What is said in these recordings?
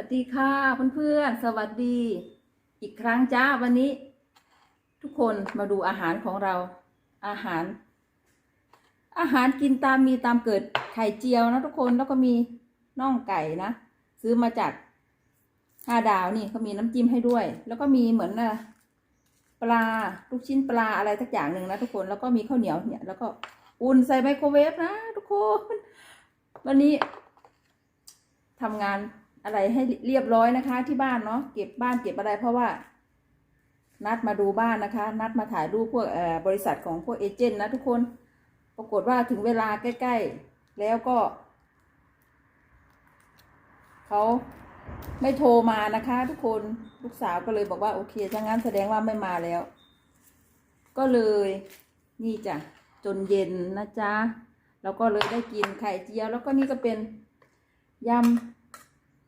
วัสดีค่ะเพื่อนๆสวัสดี อีกครั้งจ้าวันนี้ ทุกคนมาดูอาหารของเรา อาหาร อาหารกินตามมีตามเกิดไข่เจียวนะทุกคนแล้วก็มีน่องไก่นะซื้อมาจากห้าดาวนี่เขามีน้ำจิ้มให้ด้วย แล้วก็มีเหมือนนะปลาลูกชิ้นปลาอะไรทักอย่างหนึ่งนะทุกคนแล้วก็มีข้าวเหนียวเนี่ย แล้วก็อุ่นใส่ไมโครเวฟนะทุกคน วันนี้ทำงาน อะไรให้เรียบร้อยนะคะ ที่บ้านเนาะเก็บบ้านเก็บอะไรเพราะว่า นัดมาดูบ้านนะคะ นัดมาถ่ายรูปพวกเอ่อบริษัทของพวกเอเจนต์นะทุกคนปรากฏว่าถึงเวลาใกล้ ๆ แล้วก็เขาไม่โทรมานะคะ ทุกคนลูกสาวก็เลยบอกว่าโอเคถ้างั้นแสดงว่าไม่มาแล้ว ก็เลยนี่จ้ะจนเย็นนะจ๊ะแล้วก็เลยได้กินไข่เจียว แล้วก็นี่ก็เป็นยำ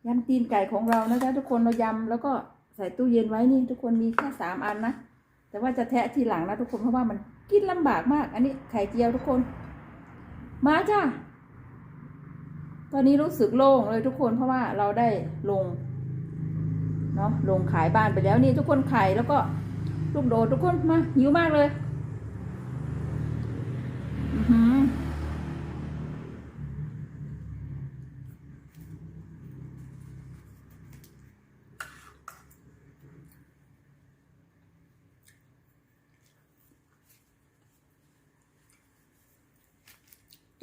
ยำตีนไก่ของเรานะจ๊ะทุกคนเรายำแล้วก็ใส่ตู้เย็นไว้นี่ทุกคนมีแค่สามอันนะแต่ว่าจะแทะทีหลังนะทุกคนเพราะว่ามันกินลำบากมาก อันนี้ไข่เจียวทุกคน มาจ้ะตอนนี้รู้สึกโล่งเลยทุกคนเพราะว่าเราได้ลงเนาะลงขายบ้านไปแล้วนี่ทุกคนไข่แล้วก็ลูกโดดทุกคนมาหิวมากเลย อือ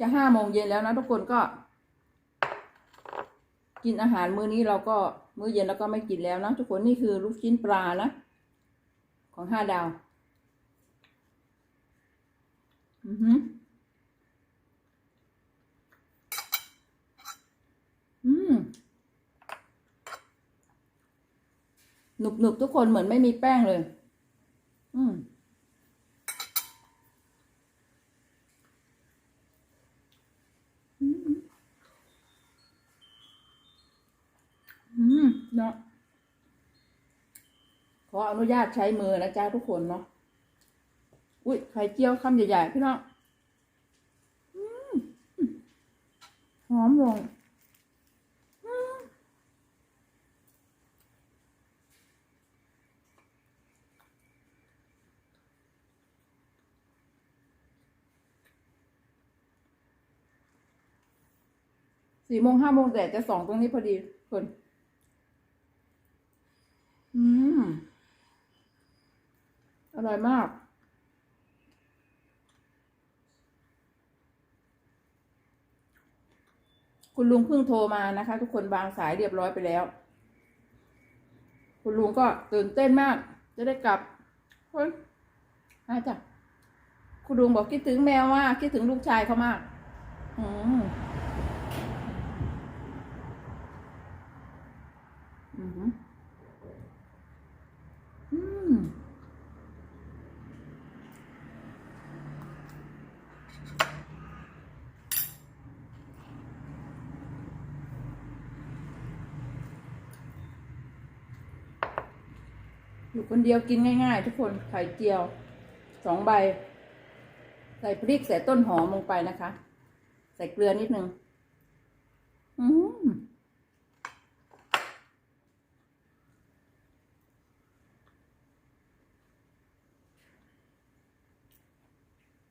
จะห้าโมงเย็นแล้วนะทุกคนก็ กินอาหารมื้อนี้เราก็มื้อเย็นแล้วก็ไม่กินแล้วนะทุกคนนี่คือลูกชิ้นปลานะของห้าดาว อือหืออืมหนุบหนุบทุกคนเหมือนไม่มีแป้งเลย อืม อืมอืมเนาะข ออนุญาตใช้มือนะจ๊ะทุกคนเนาะ อุ้ยไข่เจียวคำใหญ่ๆพี่น้องหอมลงสี่โมงห้าโมงแต่จะสองตรงนี้พอดีคนอืม อ ร่อยมาก คุณลุงเพิ่งโทรมานะคะ ทุกคนบางสายเรียบร้อยไปแล้ว คุณลุงก็ตื่นเต้นมาก จะได้กลับเฮ้ยมาจ้ะคุณลุงบอกคิดถึงแมวมากคิดถึงลูกชายเขามาก อืมอืมอืม อยู่คนเดียวกินง่าย ๆ ทุกคนไข่เจียวสองใบ ใส่พริกใส่ต้นหอมลงไปนะคะ ใส่เกลือนิดนึงอืม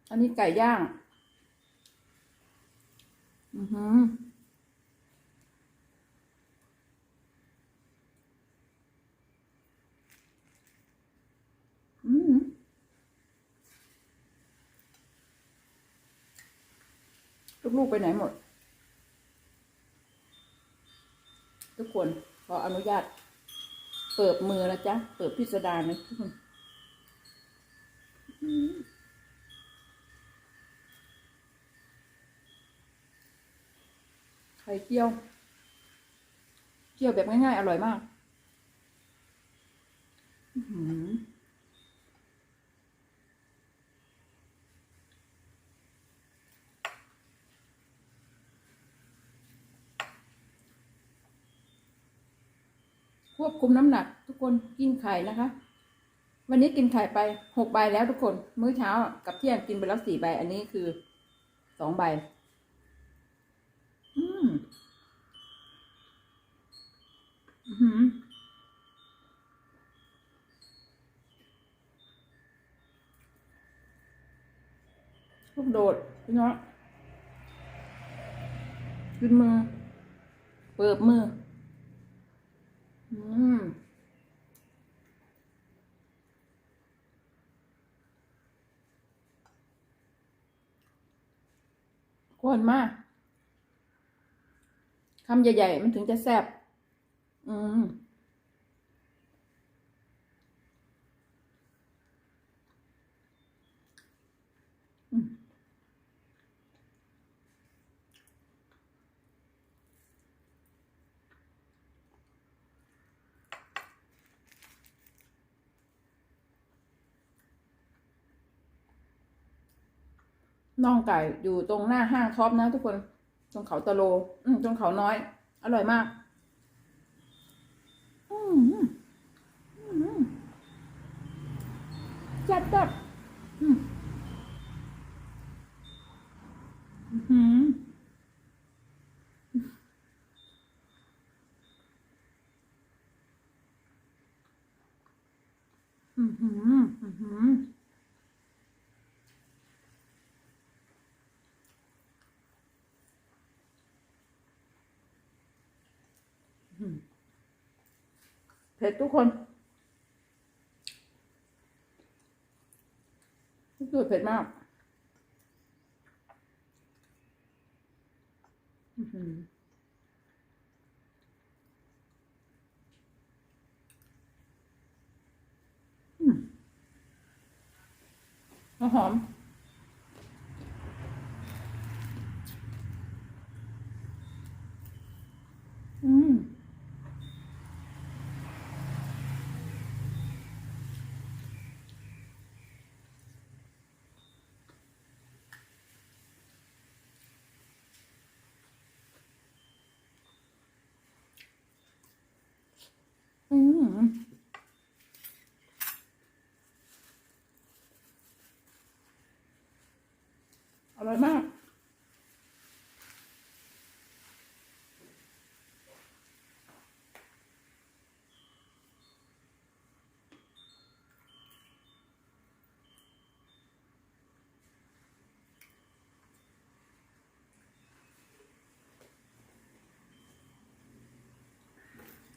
อันนี้ไก่ย่าง อือหือ อืม ลูกไปไหนหมด ทุกคนขออนุญาต เปิดมือนะจ๊ะ เปิดพิสดารนะทุกคนไข่เจียวเจียวแบบง่ายๆ อร่อยมาก อื ควบคุมน้ำหนัก ทุกคนกินไข่นะคะ วันนี้กินไข่ไปหกใบแล้วทุกคน มื้อเช้ากับเที่ยงกินไปแล้วสี่ใบ อันนี้คือสองใบ อืมอื้อหือลูกโดดพี่น้องขึ้นมือ เปิบมือ กวนมากคำใหญ่ ๆ มันถึงจะแซ่บอืม น่องไก่อยู่ตรงหน้าห้างท็อปนะทุกคน ตรงเขาตะโล อืมตรงเขาน้อย อร่อยมาก อืมอืมจัดจัดอืมอืมอืมอืม ผ็ดทุกคนรู้สึกเผ็ดมากอื้อหือมแล้วหอม อืม อืมอร่อยมาก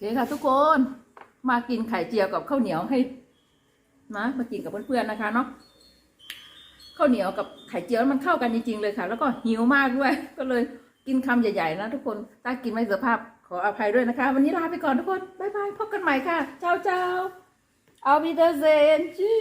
เคค่ะทุกคนมากินไข่เจียวกับข้าวเหนียวให้นะมากินกับเพื่อนๆนะคะเนาะข้าวเหนียวกับไข่เจียวมันเข้ากันจริงๆเลยค่ะ แล้วก็หิวมากด้วย ก็เลยกินคำใหญ่ๆนะทุกคนถ้ากินไม่สุภาพขออภัยด้วยนะคะ วันนี้ลาไปก่อนทุกคนบ๊ายบายพบกันใหม่ค่ะเจ้าเจ้าเอาบิเดเซนจี